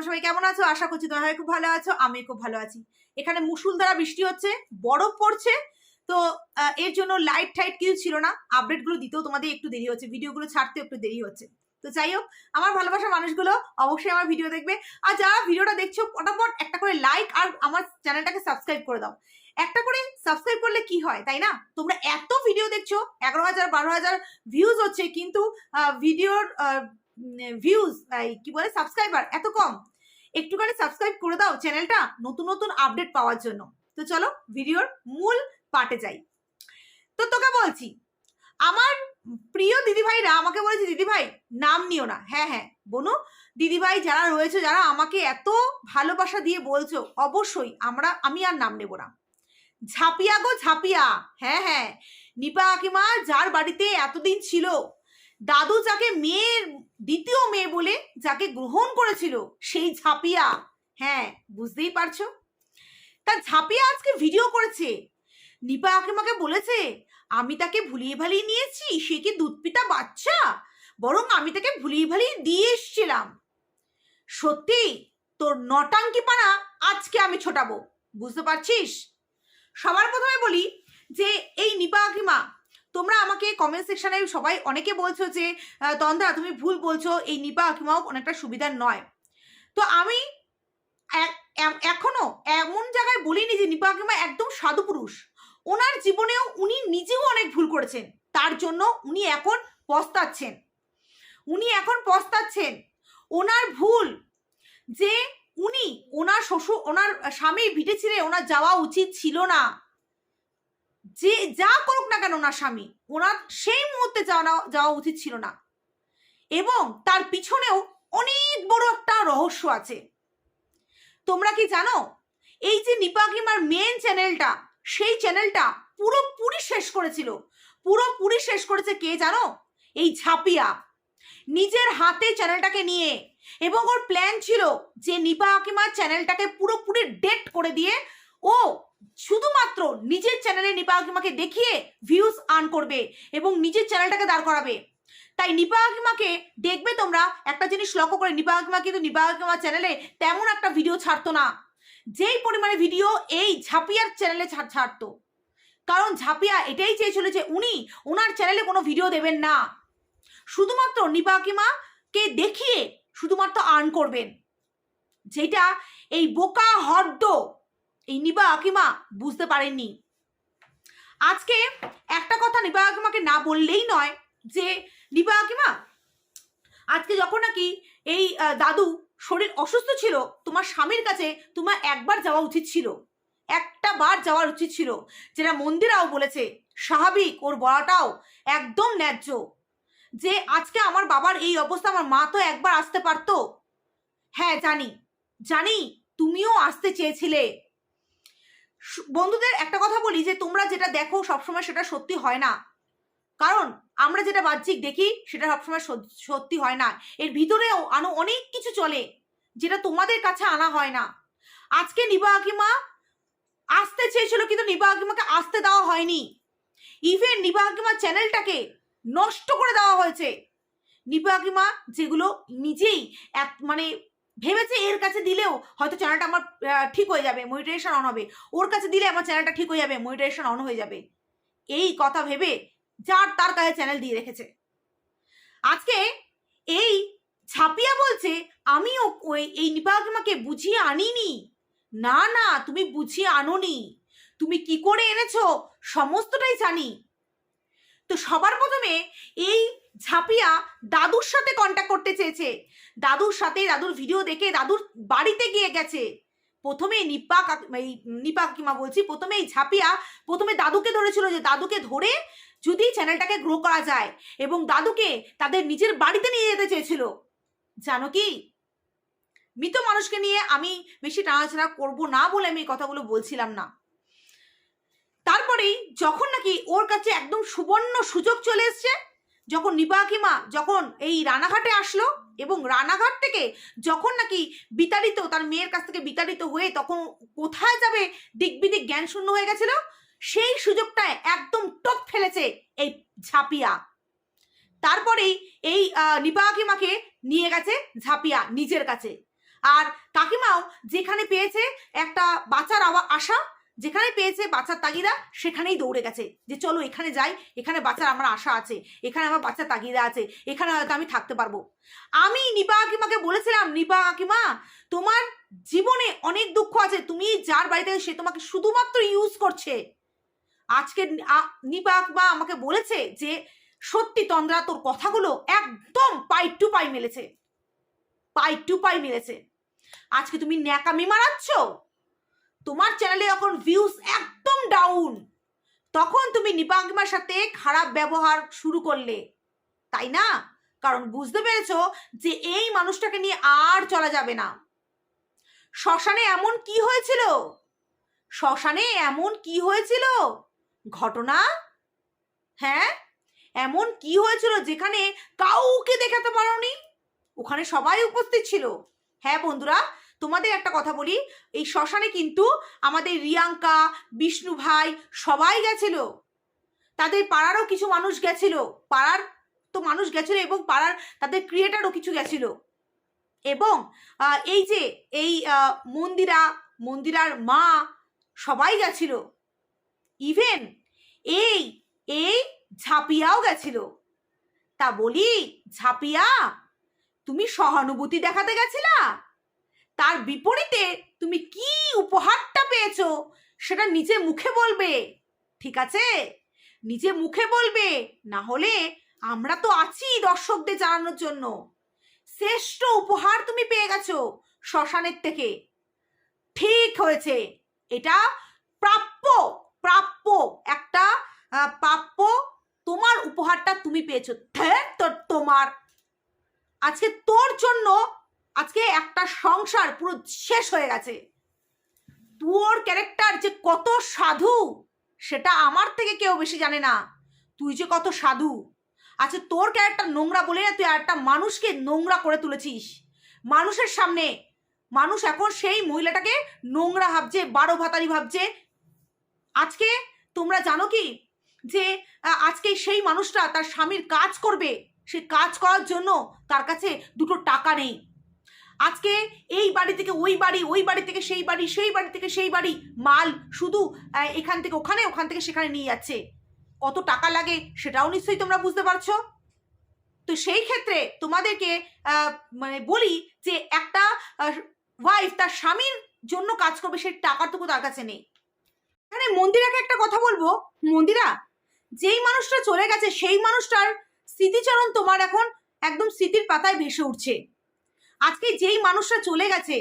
তোমরা সবাই কেমন আছো? আশা করছি তোমরা খুব ভালো আছো আমি খুব ভালো আছি। এখানে মুসুলধারা বৃষ্টি হচ্ছে, বরফ পড়ছে, তো এর জন্য লাইট টাইট কিছু ছিল না আপডেটগুলো দিতেও তোমাদের একটু দেরি হচ্ছে ভিডিওগুলো ছাড়তেও একটু দেরি হচ্ছে। তো যাই হোক, আমার ভালোবাসার মানুষগুলো অবশ্যই আমার ভিডিও দেখবে, আর যারা ভিডিওটা দেখছ ফটাফট একটা করে লাইক আর আমার চ্যানেলটাকে সাবস্ক্রাইব করে দাও। একটা করে সাবস্ক্রাইব করলে কি হয়, তাই না? তোমরা এত ভিডিও দেখছ, এগারো হাজার, বারো হাজার ভিউজ হচ্ছে, কিন্তু ভিডিওর ভিউজ কি বলে সাবস্ক্রাইবার এত কম। একটুখানি সাবস্ক্রাইব করে দাও চ্যানেলটা নতুন নতুন আপডেট পাওয়ার জন্য। তো চলো ভিডিওর মূল পার্টে যাই। তো তোকে বলছি, আমার প্রিয় দিদিভাইরা আমাকে বলেছে, দিদিভাই, নাম নিও না। হ্যাঁ হ্যাঁ বনু, দিদিভাই যারা রয়েছে, যারা আমাকে এত ভালোবাসা দিয়ে বলছো, অবশ্যই আমরা, আমি আর নাম নেব না। ঝাপিয়া গো, ঝাপিয়া। হ্যাঁ হ্যাঁ নিপা কাকিমা যার বাড়িতে এতদিন ছিল দাদু যাকে মেয়ের দ্বিতীয় মেয়ে বলে যাকে গ্রহণ করেছিল, সেই ঝাপিয়া। হ্যাঁ বুঝতেই পারছ? তা ঝাপিয়া আজকে ভিডিও করেছে। নিপা কাকিমাকে বলেছে, আমি তাকে ভুলিয়ে ভালিয়ে নিয়েছি, সে কি দুধ পিতা বাচ্চা? বরং আমি তাকে ভুলিয়ে ভালিয়ে দিয়ে এসছিলাম। সত্যি, তোর নটাঙ্কি পানা আজকে আমি ছোটাবো। বুঝতে পারছিস? সবার প্রথমে বলি যে, এই নিপা কাকিমা তোমরা আমাকে কমেন্ট সেকশনে সবাই অনেকে বলছো যে আহ, তন্দ্রা তুমি ভুল বলছো এই নিপা কাকিমাও অনেকটা সুবিধার নয়। তো আমি এখনও এমন জায়গায় বলিনি যে নিপা আকিমা একদম সাধু পুরুষ। ওনার জীবনেও উনি নিজেও অনেক ভুল করেছেন। তার জন্য উনি এখন পস্তাচ্ছেন। উনি এখন পস্তাচ্ছেন। ওনার ভুল যে উনি ওনার শ্বশুর ওনার স্বামী ভিটে ছিঁড়ে ওনার যাওয়া উচিত ছিল না। যে যা করুক না কেন ওনার স্বামী, ওনার সেই মুহূর্তে যাওয়া যাওয়া উচিত ছিল না। এবং তার পিছনেও অনেক বড় একটা রহস্য আছে। তোমরা কি জানো, এই যে নিপাকিমার মেন চ্যানেলটা সেই চ্যানেলটা পুরোপুরি শেষ করেছিল। পুরোপুরি শেষ করেছে কে জানো? এই ঝাপিয়া। নিজের হাতে চ্যানেলটাকে নিয়ে। এবং ওর প্ল্যান ছিল যে নিপা হাকিমার চ্যানেলটাকে পুরোপুরি ডেট করে দিয়ে ও, শুধুমাত্র নিজের চ্যানেলে নিপা হাকিমাকে দেখিয়ে ভিউজ আর্ন করবে এবং নিজের চ্যানেলটাকে দাঁড় করাবে। তাই নিপা হাকিমাকে দেখবে তোমরা, একটা জিনিস লক্ষ্য করে নিপা হাকিমা কিন্তু নিপা হাকিমার চ্যানেলে তেমন একটা ভিডিও ছাড়তো না। যেই পরিমাণে ভিডিও এই ঝাপিয়ার চ্যানেলে ছাড়- ছাড়তো। কারণ ঝাপিয়া এটাই চেয়েছিল যে উনি ওনার চ্যানেলে কোনো ভিডিও দেবেন না। শুধুমাত্র নিপা হাকিমাকে দেখিয়ে শুধুমাত্র আর্ন করবেন। যেটা এই বোকা হর্দ এই নিবা হাকিমা বুঝতে পারেননি। আজকে একটা কথা নিবা আকিমাকে না বললেই নয় যে, নিবা আকিমা, আজকে যখন নাকি এই দাদু শরীর অসুস্থ ছিল, তোমার স্বামীর কাছে তোমার একবার যাওয়া উচিত ছিল। একটা বার যাওয়ার উচিত ছিল। যেটা মন্দিরাও বলেছে, স্বাভাবিক, ওর বলাটাও একদম ন্যায্য। যে আজকে আমার বাবার এই অবস্থা, আমার মা তো একবার আসতে পারতো। হ্যাঁ জানি। জানি, তুমিও আসতে চেয়েছিলে। বন্ধুদের একটা কথা বলি যে, তোমরা যেটা দেখো সবসময় সেটা সত্যি হয় না। কারণ আমরা যেটা বাহ্যিক দেখি, সেটা সবসময় সত- সত্যি হয় না। এর ভিতরেও আনো অনেক কিছু চলে, যেটা তোমাদের কাছে আনা হয় না। আজকে নিবা হাকিমা আসতে চেয়েছিল, কিন্তু নিবা হাকিমাকে আসতে দেওয়া হয়নি। ইভেন নিবা হাকিমার চ্যানেলটাকে নষ্ট করে দেওয়া হয়েছে। নিবা হাকিমা যেগুলো নিজেই এক মানে ভেবেছে এর কাছে দিলেও হয়তো চ্যানেলটা আমার ঠিক হয়ে যাবে মনিটাইজেশন অন হবে। ওর কাছে দিলে আমার চ্যানেলটা ঠিক হয়ে যাবে মনিটাইজেশন অন হয়ে যাবে। এই কথা ভেবে যার তার কাছে চ্যানেল দিয়ে রেখেছে। আজকে এই ছাপিয়া বলছে, আমি ওই এই নিপাকিমাকে বুঝিয়ে আনিনি। না না, তুমি বুঝিয়ে আনোনি। তুমি কি করে এনেছো? সমস্তটাই জানি। তো সবার প্রথমে এই ঝাপিয়া দাদুর সাথে কন্ট্যাক্ট করতে চেয়েছে। দাদুর সাথে দাদুর ভিডিও দেখে দাদুর বাড়িতে গিয়ে গেছে। প্রথমে নিপা এই নিপা কাকিমা বলছি প্রথমে এই ঝাপিয়া প্রথমে দাদুকে ধরেছিল যে দাদুকে ধরে যদি চ্যানেলটাকে গ্রো করা যায় এবং দাদুকে তাদের নিজের বাড়িতে নিয়ে যেতে চেয়েছিল। জানো কি? মৃত মানুষকে নিয়ে আমি বেশি টানাছাড়া করব না বলে আমি এই কথাগুলো বলছিলাম না। তারপরেই যখন নাকি ওর কাছে একদম সুবর্ণ সুযোগ চলে এসছে যখন নিপাকিমা যখন এই রানাঘাটে আসলো এবং রানাঘাট থেকে যখন নাকি বিতাড়িত, তার মেয়ের কাছ থেকে বিতাড়িত হয়ে তখন কোথায় যাবে দিক বিদিক জ্ঞান শূন্য হয়ে গেছিল, সেই সুযোগটায় একদম টপ ফেলেছে এই ঝাপিয়া। তারপরেই এই নিপা কাকিমাকে নিয়ে গেছে ঝাপিয়া নিজের কাছে। আর কাকিমাও যেখানে পেয়েছে একটা বাঁচার আশা যেখানে পেয়েছে বাচ্চার তাগিদা, সেখানেই দৌড়ে গেছে। যে চলো এখানে যাই, এখানে বাচ্চার আমার আশা আছে, এখানে আমার বাচ্চার তাগিদা আছে, এখানে হয়তো আমি থাকতে পারব। আমি নিপা কাকিমাকে বলেছিলাম, নিপা কাকিমা তোমার জীবনে অনেক দুঃখ আছে, তুমি যার বাড়িতে সে তোমাকে শুধুমাত্র ইউজ করছে। আজকে নিপা কাকিমা আমাকে বলেছে যে, সত্যি তন্দ্রা, তোর কথাগুলো একদম পাই টু পাই মেলেছে। পাই টু পাই মিলেছে। আজকে তুমি ন্যাকামি মারাচ্ছ? তোমার চ্যানেলে যখন ভিউজ একদম ডাউন তখন তুমি নিপাঙ্কিমার সাথে খারাপ ব্যবহার শুরু করলে। তাই না? কারণ বুঝতে পেরেছ যে এই মানুষটাকে নিয়ে আর চলা যাবে না। শ্মশানে এমন কি হয়েছিল? শ্মশানে এমন কি হয়েছিল? ঘটনা? হ্যাঁ? এমন কি হয়েছিল যেখানে কাউকে দেখাতে পারোনি? ওখানে সবাই উপস্থিত ছিল। হ্যাঁ বন্ধুরা তোমাদের একটা কথা বলি, এই শ্মশানে কিন্তু আমাদের রিয়াঙ্কা, বিষ্ণু ভাই সবাই গেছিল। তাদের পাড়ারও কিছু মানুষ গেছিল, পাড়ার তো মানুষ গেছিল এবং পাড়ার তাদের ক্রিয়েটারও কিছু গেছিল। এবং এই যে, এই মন্দিরা, মন্দিরার মা সবাই গেছিল। ইভেন এই এই ঝাপিয়াও গেছিল। তা বলি, ঝাপিয়া, তুমি সহানুভূতি দেখাতে গেছিলা? তার বিপরীতে তুমি কি উপহারটা পেয়েছ সেটা নিজে মুখে বলবে। ঠিক আছে? নিজে মুখে বলবে, না হলে আমরা তো আছি দর্শকদের জানানোর জন্য। শ্রেষ্ঠ উপহার তুমি পেয়ে গেছো শ্মশানের থেকে। ঠিক হয়েছে। এটা প্রাপ্য প্রাপ্য একটা প্রাপ্য তোমার উপহারটা তুমি পেয়েছ। তোর তোমার। আজকে তোর জন্য আজকে একটা সংসার পুরো শেষ হয়ে গেছে। তোর ক্যারেক্টার যে কত সাধু, সেটা আমার থেকে কেউ বেশি জানে না। তুই যে কত সাধু। আচ্ছা তোর ক্যারেক্টার নোংরা বলে না তুই একটা মানুষকে নোংরা করে তুলেছিস। মানুষের সামনে, মানুষ এখন সেই মহিলাটাকে নোংরা ভাবছে, বারো ভাতারি ভাবছে। আজকে তোমরা জানো কি? যে আজকে সেই মানুষটা তার স্বামীর কাজ করবে। সে কাজ করার জন্য তার কাছে দুটো টাকা নেই। আজকে এই বাড়ি থেকে ওই বাড়ি ওই বাড়ি থেকে সেই বাড়ি সেই বাড়ি থেকে সেই বাড়ি, মাল শুধু এখান থেকে ওখানে, ওখান থেকে সেখানে নিয়ে যাচ্ছে। কত টাকা লাগে সেটাও নিশ্চয়ই তোমরা বুঝতে পারছ? তো সেই ক্ষেত্রে তোমাদেরকে মানে বলি যে একটা ওয়াইফ তার স্বামীর জন্য কাজ করবে, সেই টাকাটুকু তার কাছে নেই। এখানে মন্দিরাকে একটা কথা বলব। মন্দিরা, যেই মানুষটা চলে গেছে, সেই মানুষটার স্মৃতিচরণ তোমার এখন একদম স্মৃতির পাতায় ভেসে উঠছে। আজকে যেই মানুষটা চলে গেছে,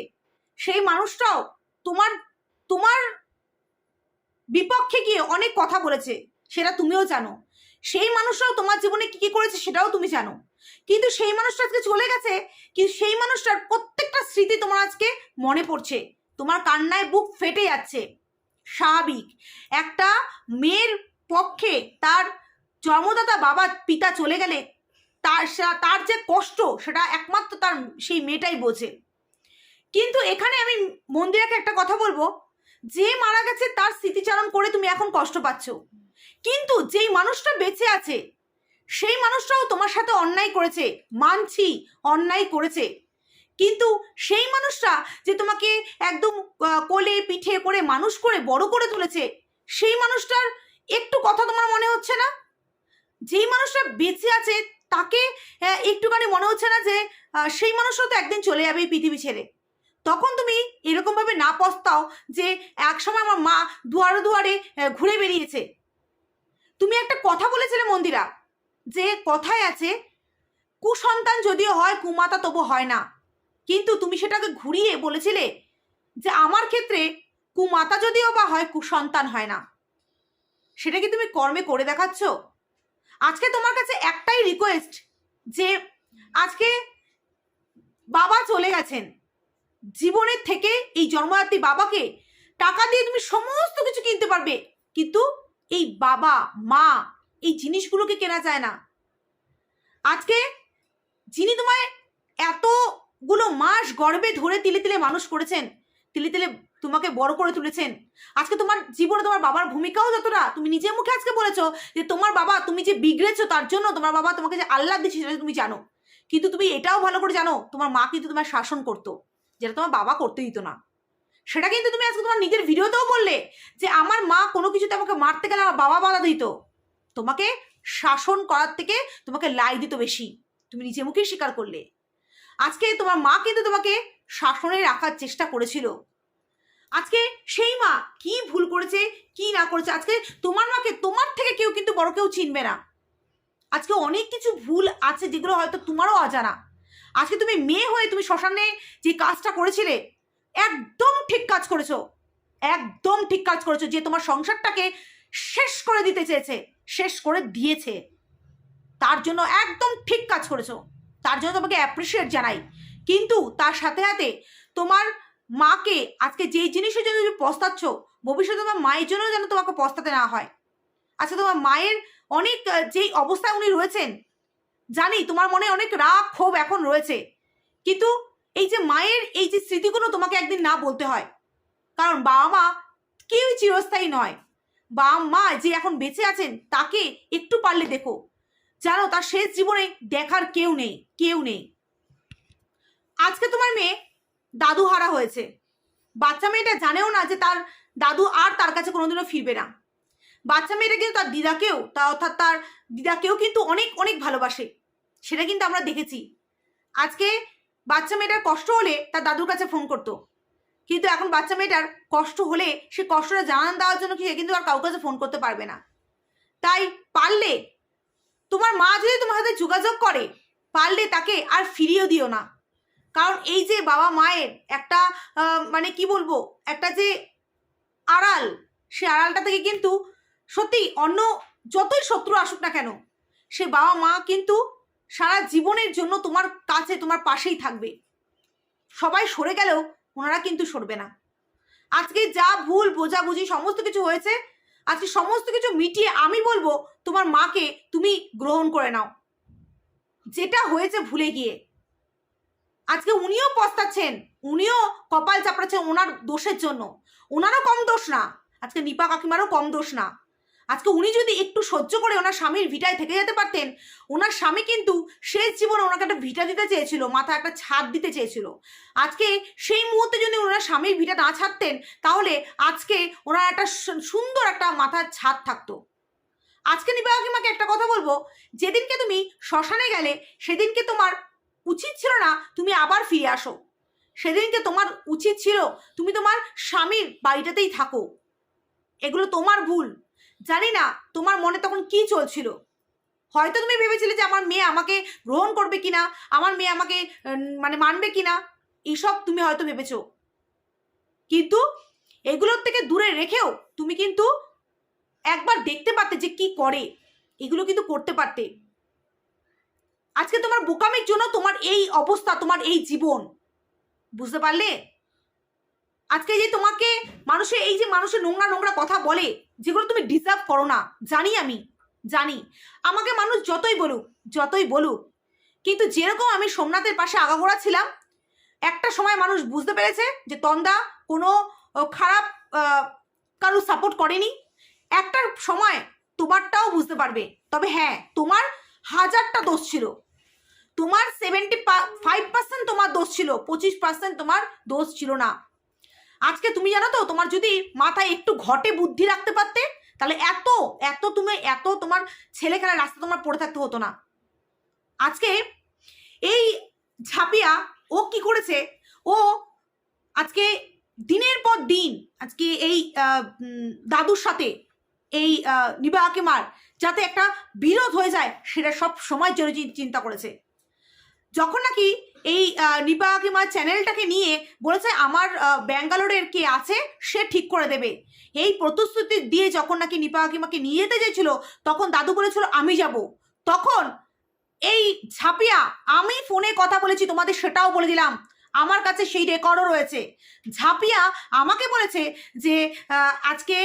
সেই মানুষটাও তোমার তোমার বিপক্ষে গিয়ে অনেক কথা বলেছে, সেটা তুমিও জানো। সেই মানুষটাও তোমার জীবনে কি কি করেছে সেটাও তুমি জানো। কিন্তু সেই মানুষটা আজকে চলে গেছে, কিন্তু সেই মানুষটার প্রত্যেকটা স্মৃতি তোমার আজকে মনে পড়ছে। তোমার কান্নায় বুক ফেটে যাচ্ছে। স্বাভাবিক। একটা মেয়ের পক্ষে তার জন্মদাতা বাবা পিতা চলে গেলে তার তার যে কষ্ট, সেটা একমাত্র তার সেই মেয়েটাই বোঝে। কিন্তু এখানে আমি মন্দিরাকে একটা কথা বলব, যে মারা গেছে তার স্মৃতিচারণ করে তুমি এখন কষ্ট পাচ্ছ। কিন্তু যেই মানুষটা বেঁচে আছে, সেই মানুষটাও তোমার সাথে অন্যায় করেছে, মানছি, অন্যায় করেছে। কিন্তু সেই মানুষটা যে তোমাকে একদম কোলে পিঠে করে মানুষ করে বড় করে তুলেছে, সেই মানুষটার একটু কথা তোমার মনে হচ্ছে না? যেই মানুষটা বেঁচে আছে তাকে একটুখানি মনে হচ্ছে না যে সেই মানুষও তো একদিন চলে যাবে এই পৃথিবী ছেড়ে। তখন তুমি এরকমভাবে না পস্তাও যে, একসময় আমার মা দুয়ারে দুয়ারে ঘুরে বেরিয়েছে। তুমি একটা কথা বলেছিলে মন্দিরা, যে কথায় আছে, কুসন্তান যদিও হয়, কুমাতা তবু হয় না। কিন্তু তুমি সেটাকে ঘুরিয়ে বলেছিলে যে, আমার ক্ষেত্রে কুমাতা যদিও বা হয়, কুসন্তান হয় না। সেটা কি তুমি কর্মে করে দেখাচ্ছ? আজকে তোমার কাছে একটাই রিকোয়েস্ট যে আজকে বাবা চলে গেছেন। জীবনের থেকে এই জন্মদাত্রী বাবাকে টাকা দিয়ে তুমি সমস্ত কিছু কিনতে পারবে। কিন্তু এই বাবা, মা এই জিনিসগুলোকে কেনা যায় না। আজকে যিনি তোমায় এতগুলো মাস গর্বে ধরে তিলে তিলে মানুষ করেছেন, তিলে তিলে তোমাকে বড় করে তুলেছেন। আজকে তোমার জীবনে তোমার বাবার ভূমিকাও যতটা, তুমি নিজের মুখে আজকে বলেছ যে তোমার বাবা তুমি যে বিগড়েছো তার জন্য তোমার বাবা তোমাকে যে আল্লাহ দিচ্ছে সেটা তুমি জানো। কিন্তু তুমি এটাও ভালো করে জানো, তোমার মা কিন্তু তোমার শাসন করতো, যেটা তোমার বাবা করতে দিত না। সেটা কিন্তু তুমি আজকে তোমার নিজের ভিডিওতেও বললে যে আমার মা কোনো কিছুতে আমাকে মারতে গেলে আমার বাবা বাধা দিত। তোমাকে শাসন করার থেকে তোমাকে লাই দিত বেশি, তুমি নিজে মুখেই স্বীকার করলে। আজকে তোমার মা কিন্তু তোমাকে শাসনে রাখার চেষ্টা করেছিল। আজকে সেই মা কি ভুল করেছে, কি না করেছে? আজকে তোমার মাকে, তোমার থেকে কেউ কিন্তু বড় কেউ চিনবে না। আজকে অনেক কিছু ভুল আছে যেগুলো হয়তো তোমারও অজানা। আজকে তুমি মেয়ে হয়ে তুমি শ্মশানে যে কাজটা করেছিলে, একদম ঠিক কাজ করেছ। একদম ঠিক কাজ করেছ যে তোমার সংসারটাকে শেষ করে দিতে চেয়েছে, শেষ করে দিয়েছে। তার জন্য একদম ঠিক কাজ করেছ। তার জন্য তোমাকে অ্যাপ্রিসিয়েট জানাই। কিন্তু তার সাথে সাথে তোমার মাকে আজকে যেই জিনিসের জন্য তুমি পস্তাচ্ছ, ভবিষ্যতে তোমার মায়ের জন্য যেন তোমাকে পস্তাতে না হয়। আচ্ছা তোমার মায়ের অনেক যেই অবস্থায় উনি রয়েছেন, জানি তোমার মনে অনেক রাগ, ক্ষোভ এখন রয়েছে। কিন্তু এই যে মায়ের এই যে স্মৃতিগুলো তোমাকে একদিন না বলতে হয়, কারণ বাবা মা কেউই চিরস্থায়ী নয়। বাবা মা যে এখন বেঁচে আছেন, তাকে একটু পারলে দেখো। জানো, তার শেষ জীবনে দেখার কেউ নেই কেউ নেই। আজকে তোমার মেয়ে দাদু হারা হয়েছে। বাচ্চা মেয়েটা জানেও না যে তার দাদু আর তার কাছে কোনোদিনও ফিরবে না। বাচ্চা মেয়েটা কিন্তু তার দিদাকেও, তা অর্থাৎ তার দিদাকেও কিন্তু অনেক অনেক ভালোবাসে। সেটা কিন্তু আমরা দেখেছি। আজকে বাচ্চা মেয়েটার কষ্ট হলে তার দাদুর কাছে ফোন করতো। কিন্তু এখন বাচ্চা মেয়েটার কষ্ট হলে সে কষ্টটা জানান দেওয়ার জন্য কি কিন্তু আর কাউকে কাছে ফোন করতে পারবে না। তাই পারলে তোমার মা যদি তোমার সাথে যোগাযোগ করে, পারলে তাকে আর ফিরিয়েও দিও না। কারণ এই যে বাবা মায়ের একটা মানে কি বলব, একটা যে আড়াল, সে আড়ালটা থেকে কিন্তু সত্যি অন্য যতই শত্রু আসুক না কেন, সে বাবা মা কিন্তু সারা জীবনের জন্য তোমার কাছে, তোমার পাশেই থাকবে। সবাই সরে গেলেও ওনারা কিন্তু সরবে না। আজকে যা ভুল, বোঝাবুঝি সমস্ত কিছু হয়েছে, আজকে সমস্ত কিছু মিটিয়ে আমি বলব, তোমার মাকে তুমি গ্রহণ করে নাও। যেটা হয়েছে ভুলে গিয়ে। আজকে উনিও পস্তাচ্ছেন, উনিও কপাল চাপড়াচ্ছেন ওনার দোষের জন্য। ওনারও কম দোষ না, আজকে নিপা কাকিমারও কম দোষ না। আজকে উনি যদি একটু সহ্য করে ওনার স্বামীর ভিটায় থেকে যেতে পারতেন, ওনার স্বামী কিন্তু শেষ জীবনে ওনাকে একটা ভিটা দিতে চেয়েছিল, মাথায় একটা ছাদ দিতে চেয়েছিল। আজকে সেই মুহূর্তে যদি ওনার স্বামীর ভিটা না ছাড়তেন, তাহলে আজকে ওনার একটা সুন্দর একটা মাথার ছাদ থাকতো। আজকে নিপা কাকিমাকে একটা কথা বলব, যেদিনকে তুমি শ্মশানে গেলে, সেদিনকে তোমার উচিত ছিল না তুমি আবার ফিরে আসো। সেদিনকে তোমার উচিত ছিল তুমি তোমার স্বামীর বাড়িটাতেই থাকো। এগুলো তোমার ভুল। জানি না তোমার মনে তখন কি চলছিল। হয়তো তুমি ভেবেছিলে যে আমার মেয়ে আমাকে গ্রহণ করবে কিনা, আমার মেয়ে আমাকে মানে মানবে কিনা এইসব তুমি হয়তো ভেবেছো। কিন্তু এগুলোর থেকে দূরে রেখেও তুমি কিন্তু একবার দেখতে পারতে যে কি করে। এগুলো কিন্তু করতে পারতে। আজকে তোমার বোকামির জন্য তোমার এই অবস্থা, তোমার এই জীবন। বুঝতে পারলে? আজকে যে তোমাকে মানুষের এই যে মানুষের নোংরা নোংরা কথা বলে, যেগুলো তুমি ডিজার্ভ করো না, জানি আমি, জানি। আমাকে মানুষ যতই বলুক যতই বলুক, কিন্তু যেরকম আমি সোমনাথের পাশে আগাগোড়া ছিলাম, একটা সময় মানুষ বুঝতে পেরেছে যে তন্দা কোনো খারাপ কারও সাপোর্ট করেনি। একটা সময় তোমারটাও বুঝতে পারবে। তবে হ্যাঁ তোমার হাজারটা দোষ ছিল। তোমার সেভেন্টি ফাইভ পার্সেন্ট তোমার দোষ ছিল, পঁচিশ পার্সেন্ট তোমার দোষ ছিল না। আজকে তুমি জানো তো, তোমার যদি মাথায় একটু ঘটে বুদ্ধি রাখতে পারতে, তাহলে এত এত তুমি, এত তোমার ছেলে খেলার রাস্তা তোমার পড়ে থাকতে হতো না। আজকে এই ঝাপিয়া ও কি করেছে? ও আজকে দিনের পর দিন, আজকে এই দাদুর সাথে এই নিবা আকিমার যাতে একটা বিরোধ হয়ে যায়, সেটা সব সময় চিন্তা করেছে। যখন নাকি এই নিপা আকিমার চ্যানেলটাকে নিয়ে বলেছে আমার ব্যাঙ্গালোরের কে আছে, সে ঠিক করে দেবে। এই প্রতিশ্রুতি দিয়ে যখন নাকি নিপা আকিমাকে নিয়ে যেতে চেয়েছিল, তখন দাদু বলেছিল, আমি যাব। তখন এই ঝাপিয়া, আমি ফোনে কথা বলেছি, তোমাদের সেটাও বলে দিলাম। আমার কাছে সেই রেকর্ডও রয়েছে। ঝাপিয়া আমাকে বলেছে যে আজকে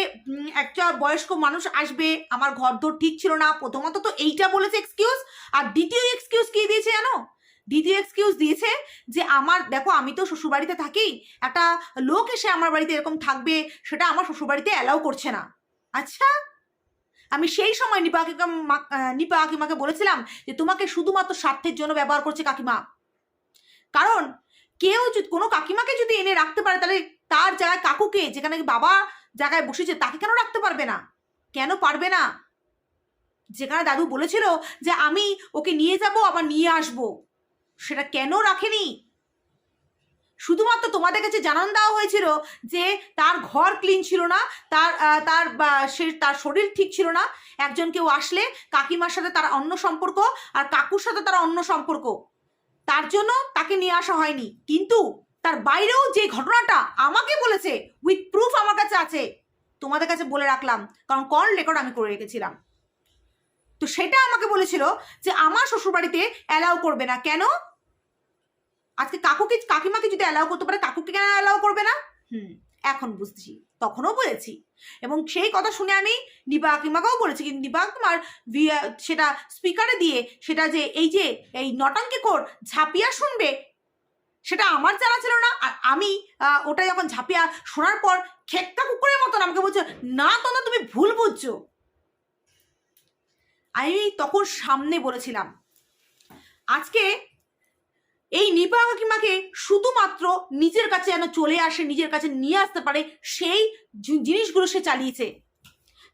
একটা বয়স্ক মানুষ আসবে, আমার ঘর ঠিক ছিল না, প্রথমত তো এইটা বলেছে এক্সকিউজ আর দ্বিতীয় এক্সকিউজ কি দিয়েছে জানো? দ্বিতীয় এক্সকিউজ দিয়েছে যে আমার, দেখো আমি তো শ্বশুরবাড়িতে থাকি, একটা লোক এসে আমার বাড়িতে এরকম থাকবে, সেটা আমার শ্বশুরবাড়িতে অ্যালাউ করছে না। আচ্ছা? আমি সেই সময় নিপা কাকিমা নিপা কাকিমাকে বলেছিলাম যে তোমাকে শুধুমাত্র স্বার্থের জন্য ব্যবহার করছে কাকিমা। কারণ কেউ যদি, কোনো কাকিমাকে যদি এনে রাখতে পারে, তাহলে তার জায়গায় কাকুকে, যেখানে বাবা জায়গায় বসেছে, তাকে কেন রাখতে পারবে না? কেন পারবে না? যেখানে দাদু বলেছিল যে আমি ওকে নিয়ে যাব, আবার নিয়ে আসব। সেটা কেন রাখেনি? শুধুমাত্র তোমাদের কাছে জানান দেওয়া হয়েছিল যে তার ঘর ক্লিন ছিল না, তার তার সে, তার শরীর ঠিক ছিল না। একজন কেউ আসলে কাকিমার সাথে তার অন্য সম্পর্ক আর কাকুর সাথে তার অন্য সম্পর্ক। তার জন্য তাকে নিয়ে আসা হয়নি। কিন্তু তার বাইরেও যে ঘটনাটা আমাকে বলেছে উইথ প্রুফ আমার কাছে আছে, তোমাদের কাছে বলে রাখলাম। কারণ কল রেকর্ড আমি করে রেখেছিলাম। তো সেটা আমাকে বলেছিল যে আমার শ্বশুরবাড়িতে অ্যালাউ করবে না। কেন? আজকে কাকুকে কাকিমাকে যদি অ্যালাউ করতে পারে কাকুকে কেন অ্যালাউ করবে না? হুম। এখন বুঝছি তখনও বলেছি। এবং সেই কথা শুনে আমি নিপা কাকিমাকেও বলেছি কিন্তু নিপা কাকিমার ভি- সেটা স্পিকারে দিয়ে সেটা যে এই যে এই নটাঙ্কি কর ঝাঁপিয়া শুনবে সেটা আমার জানা ছিল না। আর আমি ওটা যখন ঝাঁপিয়া শোনার পর খেক্কা কুকুরের মতন আমাকে বলছো না তোমরা তুমি ভুল বুঝছ। আমি তখন সামনে বলেছিলাম। আজকে এই নিপা কাকিমাকে শুধুমাত্র নিজের কাছে যেন চলে আসে, নিজের কাছে নিয়ে আসতে পারে, সেই জিনিসগুলো সে চালিয়েছে।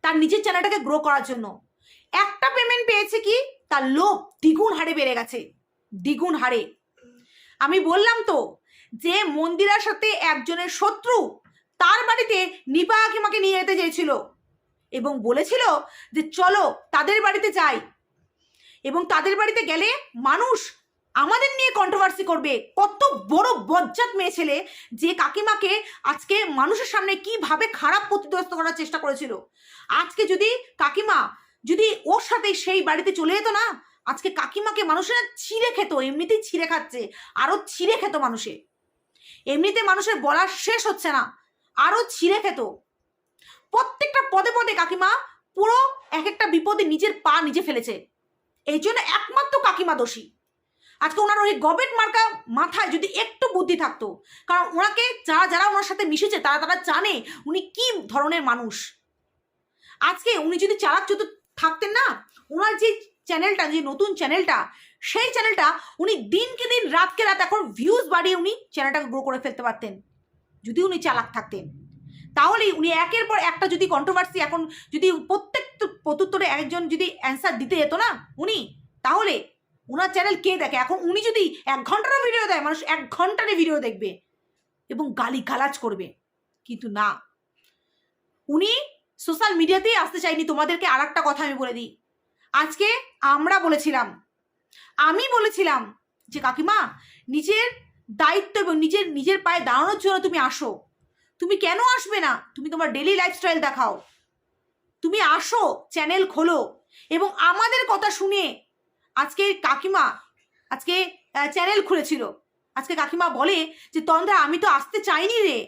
তার নিজের চ্যানেলটাকে গ্রো করার জন্য। একটা পেমেন্ট পেয়েছে কি? তার লোভ দ্বিগুণ হারে বেড়ে গেছে। দ্বিগুণ হারে। আমি বললাম তো যে মন্দিরার সাথে একজনের শত্রু, তার বাড়িতে নিপা কাকিমাকে নিয়ে যেতে চেয়েছিল। এবং বলেছিল যে, চলো তাদের বাড়িতে যাই। এবং তাদের বাড়িতে গেলে মানুষ আমাদের নিয়ে কন্ট্রোভার্সি করবে। কত বড় বজ্জাত মেয়ে ছেলে যে কাকিমাকে আজকে মানুষের সামনে কীভাবে খারাপ প্রতিদ্বস্ত করার চেষ্টা করেছিল। আজকে যদি কাকিমা যদি ওর সাথে সেই বাড়িতে চলে যেত না, আজকে কাকিমাকে মানুষেরা ছিঁড়ে খেত, এমনিতেই ছিঁড়ে খাচ্ছে, আরও ছিঁড়ে খেত মানুষে। এমনিতে মানুষের বলার শেষ হচ্ছে না, আরও ছিঁড়ে খেত। প্রত্যেকটা পদে পদে কাকিমা পুরো এক একটা বিপদে নিজের পা নিজে ফেলেছে। এই জন্য একমাত্র কাকিমা দোষী। আজকে ওনার ওই গবেট মার্কা মাথায় যদি একটু বুদ্ধি থাকতো, কারণ ওনাকে যারা যারা ওনার সাথে মিশেছে, তারা তারা জানে উনি কি ধরনের মানুষ। আজকে উনি যদি চালাক চতুর থাকতেন না, ওনার যে চ্যানেলটা, যে নতুন চ্যানেলটা, সেই চ্যানেলটা উনি দিনকে দিন, রাতকে রাত এখন ভিউজ বাড়িয়ে উনি চ্যানেলটাকে গ্রো করে ফেলতে পারতেন। যদি উনি চালাক থাকতেন। তাহলেই উনি একের পর একটা যদি কন্ট্রোভার্সি এখন যদি প্রত্যেক প্রত্যুত্তরে একজন যদি অ্যান্সার দিতে যেত না, উনি? তাহলে ওনার চ্যানেল কে দেখে? এখন উনি যদি এক ঘন্টারও ভিডিও দেয়, মানুষ এক ঘন্টারই ভিডিও দেখবে এবং গালি গালাজ করবে। কিন্তু না। উনি সোশ্যাল মিডিয়াতেই আসতে চাইনি, তোমাদেরকে আর একটা কথা আমি বলে দিই। আজকে আমরা বলেছিলাম, আমি বলেছিলাম যে, কাকিমা, নিজের দায়িত্ব এবং নিজের নিজের পায়ে দাঁড়ানোর জন্য তুমি আসো। তুমি কেন আসবে না? তুমি তোমার ডেলি লাইফস্টাইল দেখাও। তুমি আসো চ্যানেল খোলো এবং আমাদের কথা শুনে আজকে কাকিমা, আজকে চ্যানেল খুলেছিল। আজকে কাকিমা বলে যে, তন্দ্রা, আমি তো আসতে চাইনি রে।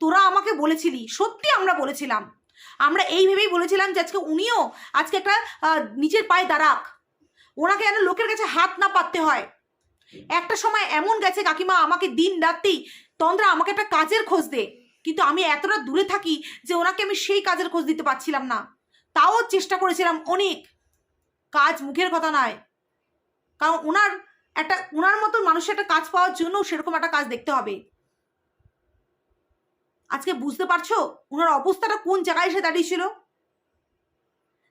তোরা আমাকে বলেছিলি, সত্যি আমরা বলেছিলাম। আমরা এই ভেবেই বলেছিলাম যে, আজকে উনিও আজকে একটা নিজের পায়ে দাঁড়াক। ওনাকে যেন লোকের কাছে হাত না পাততে হয়। একটা সময় এমন গেছে কাকিমা, আমাকে দিন রাত্রি তন্দ্রা আমাকে একটা কাজের খোঁজ দে। কিন্তু আমি এতটা দূরে থাকি যে ওনাকে আমি সেই কাজের খোঁজ দিতে পারছিলাম না। তাও চেষ্টা করেছিলাম অনেক। কাজ মুখের কথা নয়। কারণ ওনার একটা, ওনার মতন মানুষের একটা কাজ পাওয়ার জন্য সেরকম একটা কাজ দেখতে হবে। আজকে বুঝতে পারছ ওনার অবস্থাটা কোন জায়গায় এসে দাঁড়িয়েছিল?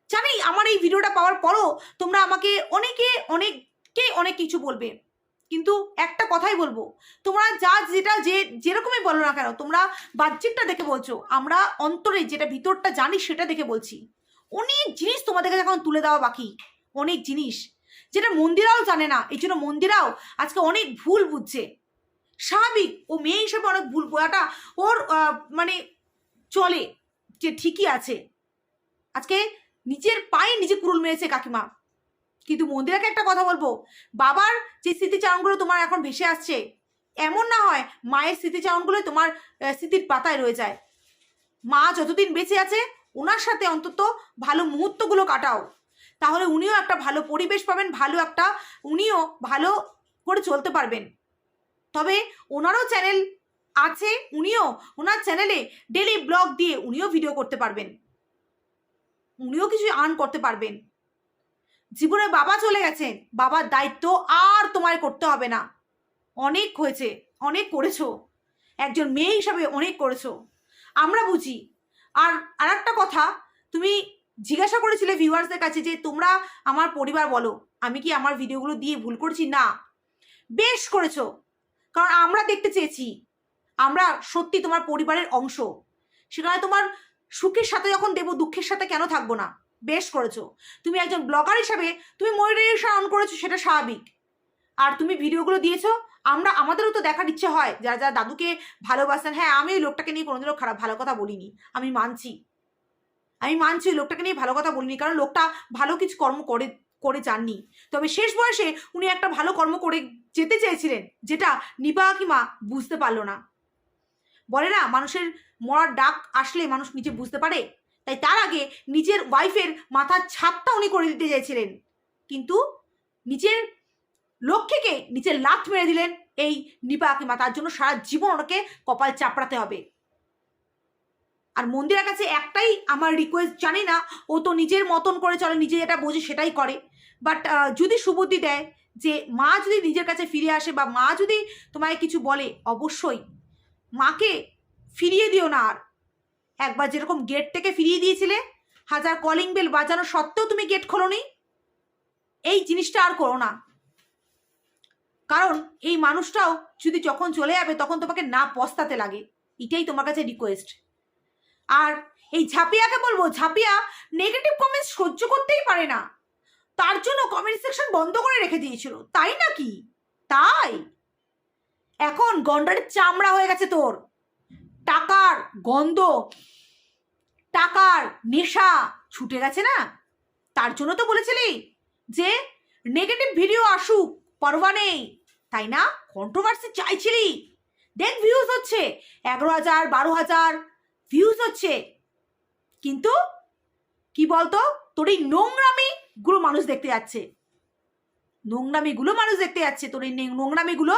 জানি, আমার এই ভিডিওটা পাওয়ার পরও তোমরা আমাকে অনেকে, অনেককে অনেক কিছু বলবে। কিন্তু একটা কথাই বলব, তোমরা যা যেটা যে, যেরকমই বলো না কেন, তোমরা বাহ্যিকটা দেখে বলছো, আমরা অন্তরে যেটা ভিতরটা জানি সেটা দেখে বলছি। অনেক জিনিস তোমাদের কাছে এখন তুলে দেওয়া বাকি, অনেক জিনিস। যেটা মন্দিরাও জানে না, এই জন্য মন্দিরাও আজকে অনেক ভুল বুঝছে। স্বাভাবিক, ও মেয়ে হিসেবে অনেক ভুল বোঝাটা ওর মানে চলে, যে ঠিকই আছে। আজকে নিজের পায়ে নিজে কুরুল মেরেছে কাকিমা। কিন্তু মন্দিরাকে একটা কথা বলব। বাবার যে স্মৃতিচারণগুলো তোমার এখন ভেসে আসছে, এমন না হয় মায়ের স্মৃতিচারণগুলো তোমার স্মৃতির পাতায় রয়ে যায়। মা যতদিন বেঁচে আছে, ওনার সাথে অন্তত ভালো মুহূর্তগুলো কাটাও। তাহলে উনিও একটা ভালো পরিবেশ পাবেন, ভালো একটা, উনিও ভালো করে চলতে পারবেন। তবে ওনারও চ্যানেল আছে, উনিও ওনার চ্যানেলে ডেলি ব্লগ দিয়ে উনিও ভিডিও করতে পারবেন। উনিও কিছু আর্ন করতে পারবেন। জীবনে বাবা চলে গেছেন বাবার দায়িত্ব আর তোমায় করতে হবে না। অনেক হয়েছে, অনেক করেছ। একজন মেয়ে হিসাবে অনেক করেছ। আমরা বুঝি। আর আর একটা কথা, তুমি জিজ্ঞাসা করেছিলে ভিউয়ার্সদের কাছে যে তোমরা আমার পরিবার বলো। আমি কি আমার ভিডিওগুলো দিয়ে ভুল করছি? না। বেশ করেছ। কারণ আমরা দেখতে চেয়েছি। আমরা সত্যি তোমার পরিবারের অংশ। সেখানে তোমার সুখের সাথে যখন দেবো, দুঃখের সাথে কেন থাকব না? বেশ করেছ। তুমি একজন ব্লগার হিসাবে তুমি মনিটাইজেশন অন করেছ, সেটা স্বাভাবিক। আর তুমি ভিডিওগুলো দিয়েছ, আমরা, আমাদেরও তো দেখার ইচ্ছে হয়, যারা যারা দাদুকে ভালোবাসেন হ্যাঁ আমি ওই লোকটাকে নিয়ে কোনোদিনও খারাপ, ভালো কথা বলিনি, আমি মানছি। আমি মানছি ওই লোকটাকে নিয়ে ভালো কথা বলিনি, কারণ লোকটা ভালো কিছু কর্ম করে করে যাননি। তবে শেষ বয়সে উনি একটা ভালো কর্ম করে যেতে চেয়েছিলেন, যেটা নিপা কাকিমা বুঝতে পারল না। বলে না, মানুষের মরার ডাক আসলে মানুষ নিজে বুঝতে পারে? তাই তার আগে নিজের ওয়াইফের মাথার ছাদটা উনি করে দিতে চাইছিলেন। কিন্তু নিজের লক্ষ্যকে নিজের লাথ মেরে দিলেন এই নিপা কাকিমা তার জন্য সারা জীবন ওনাকে কপাল চাপড়াতে হবে। আর মন্দিরের কাছে একটাই আমার রিকোয়েস্ট জানি না, ও তো নিজের মতন করে চলে, নিজে যেটা বোঝে সেটাই করে। বাট যদি সুবুদ্ধি দেয় যে মা যদি নিজের কাছে ফিরে আসে বা মা যদি তোমায় কিছু বলে, অবশ্যই মাকে ফিরিয়ে দিও না আর। একবার যেরকম গেট থেকে ফিরিয়ে দিয়েছিলে, হাজার কলিং বেল বাজানো সত্ত্বেও তুমি গেট খোলোনি। এই জিনিসটা আর করো না। কারণ এই মানুষটাও যদি যখন চলে যাবে, তখন তোমাকে না পস্তাতে লাগে। এটাই তোমার কাছে রিকোয়েস্ট আর এই ঝাপিয়াকে বলব, ঝাপিয়া নেগেটিভ কমেন্টস সহ্য করতেই পারে না। তার জন্য কমেন্ট সেকশন বন্ধ করে রেখে দিয়েছিল। তাই নাকি? তাই? এখন গন্ডারের চামড়া হয়ে গেছে তোর। টাকার গন্ধ, টাকার নেশা ছুটে গেছে না? তার জন্য তো বলেছিলি যে নেগেটিভ ভিডিও আসুক, পরোয়া নেই। তাই না? কন্ট্রোভার্সি চাইছিলি। দেখ ভিউজ হচ্ছে, এগারো হাজার, বারো হাজার ভিউজ হচ্ছে। কিন্তু কি বলতো? তোর এই নোংরামি গুলো মানুষ দেখতে যাচ্ছে। নোংরামি গুলো মানুষ দেখতে যাচ্ছে। তোর এই নোংরামি গুলো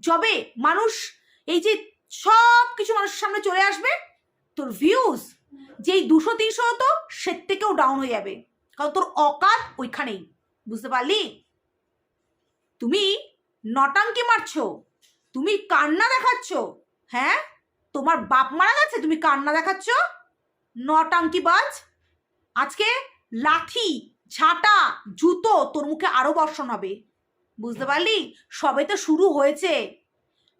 যবে মানুষ এই যে সব কিছু মানুষের সামনে চলে আসবে। তোর ভিউজ যেই দুশো, তিনশো হতো সে থেকেও ডাউন হয়ে যাবে। কারণ তোর অকাত ওইখানেই। বুঝতে পারলি? তুমি নটাঙ্কি মারছো। তুমি কান্না দেখাচ্ছ। হ্যাঁ? তোমার বাপ মারা গেছে, তুমি কান্না দেখাচ্ছ। নটাঙ্কি বাজ। আজকে লাঠি, ঝাঁটা, জুতো তোর মুখে আরও বর্ষণ হবে। বুঝতে পারলি? সবে তো শুরু হয়েছে।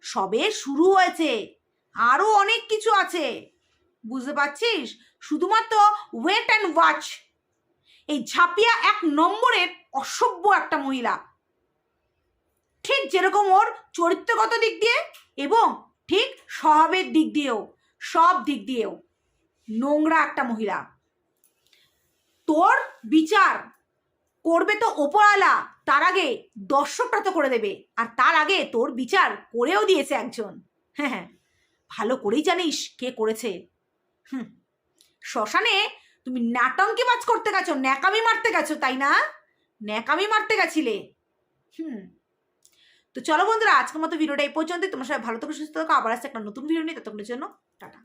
সবে শুরু হয়েছে। আরও অনেক কিছু আছে। বুঝতে পারছিস? শুধুমাত্র ওয়েট অ্যান্ড ওয়াচ এই ঝাঁপিয়া এক নম্বরের অসভ্য একটা মহিলা। ঠিক যেরকম ওর চরিত্রগত দিক দিয়ে এবং ঠিক স্বভাবের দিক দিয়েও, সব দিক দিয়েও নোংরা একটা মহিলা। তোর বিচার করবে তো ওপরওয়ালা। তার আগে দর্শকরা তো করে দেবে, আর তার আগে তোর বিচার করেও দিয়েছে একজন। হ্যাঁ হ্যাঁ ভালো করেই জানিস কে করেছে। হুম, শ্মশানে তুমি নাটঙ্কি মাছ করতে গেছো, ন্যাকামি মারতে গেছো, তাই না? ন্যাকামি মারতে গেছিলে। হুম, তো চলো বন্ধুরা, আজকের মতো ভিডিওটা এই পর্যন্ত তোমার সবাই ভালো থাকো, সুস্থ থাকো। আবার আসছে একটা নতুন ভিডিও নিয়ে, ততক্ষণের জন্য টাটা।